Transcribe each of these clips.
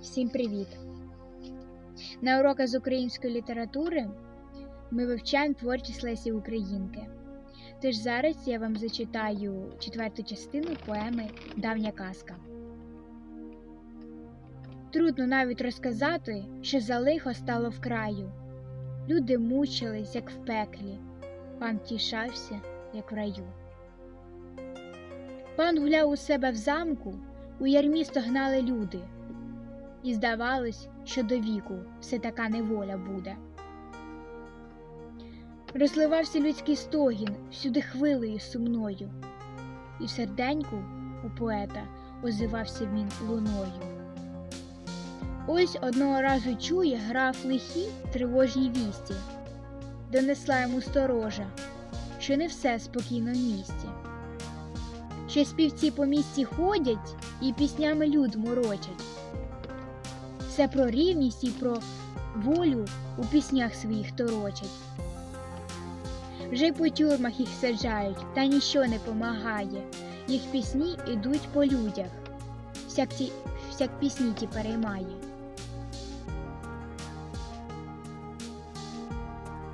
Всім привіт! На уроках з української літератури ми вивчаємо творчість Лесі Українки. Тож зараз я вам зачитаю четверту частину поеми Давня казка. Трудно навіть розказати, що за лихо стало в краю. Люди мучились, як в пеклі, пан тішався, як в раю. Пан гуляв у себе в замку, у ярмі стогнали люди, і здавалось, що до віку все така неволя буде. Розливався людський стогін всюди хвилею сумною, і в серденьку у поета озивався він луною. Ось одного разу чує граф лихі тривожні вісті, донесла йому сторожа, що не все спокійно в місті. Що співці по місті ходять і піснями люд морочать. Все про рівність і про волю у піснях своїх торочать. Вже й по тюрмах їх саджають, та ніщо не помагає. Їх пісні ідуть по людях, всяк, ті, всяк пісні ті переймає.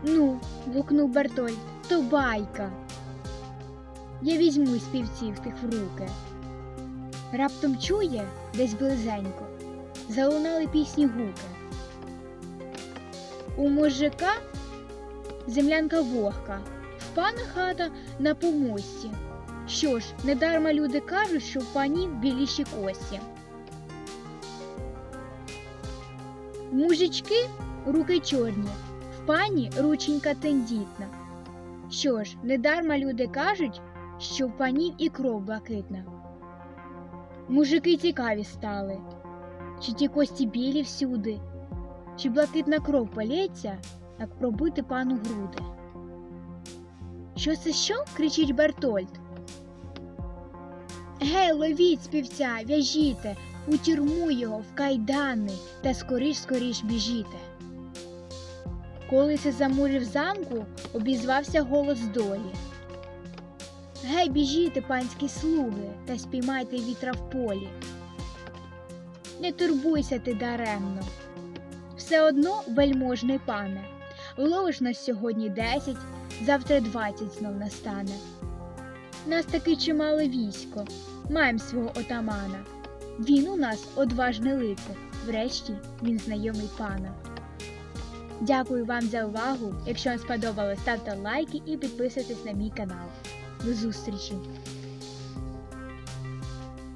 Ну, гукнув Бертольд, то байка. Я візьму співців тих в руки. Раптом чує десь близенько, залунали пісні гуки. У мужика землянка вогка, в пана хата на помості. Що ж, недарма люди кажуть, що в панів біліші кості. Мужички руки чорні, в пані рученька тендітна. Що ж, недарма люди кажуть, що в панів і кров блакитна. Мужики цікаві стали, чи ті кості білі всюди, чи блакитна кров полється, як пробити пану груди. Що це що? кричить Бертольд. Гей, ловіть співця, в'яжіте, у тюрму його, в кайдани, та скоріш скоріш біжіте. Коли се замурив замку, обізвався голос долі. Гей, біжіте, панські слуги, та спіймайте вітра в полі. Не турбуйся ти даремно. Все одно, вельможний пане, ловиш нас сьогодні десять, завтра двадцять знов настане. Нас таки чимале військо, маєм свого отамана. Він у нас одважний лицар, врешті він знайомий пана. Дякую вам за увагу. Якщо вам сподобалось, ставте лайки і підписуйтесь на мій канал. До зустрічі!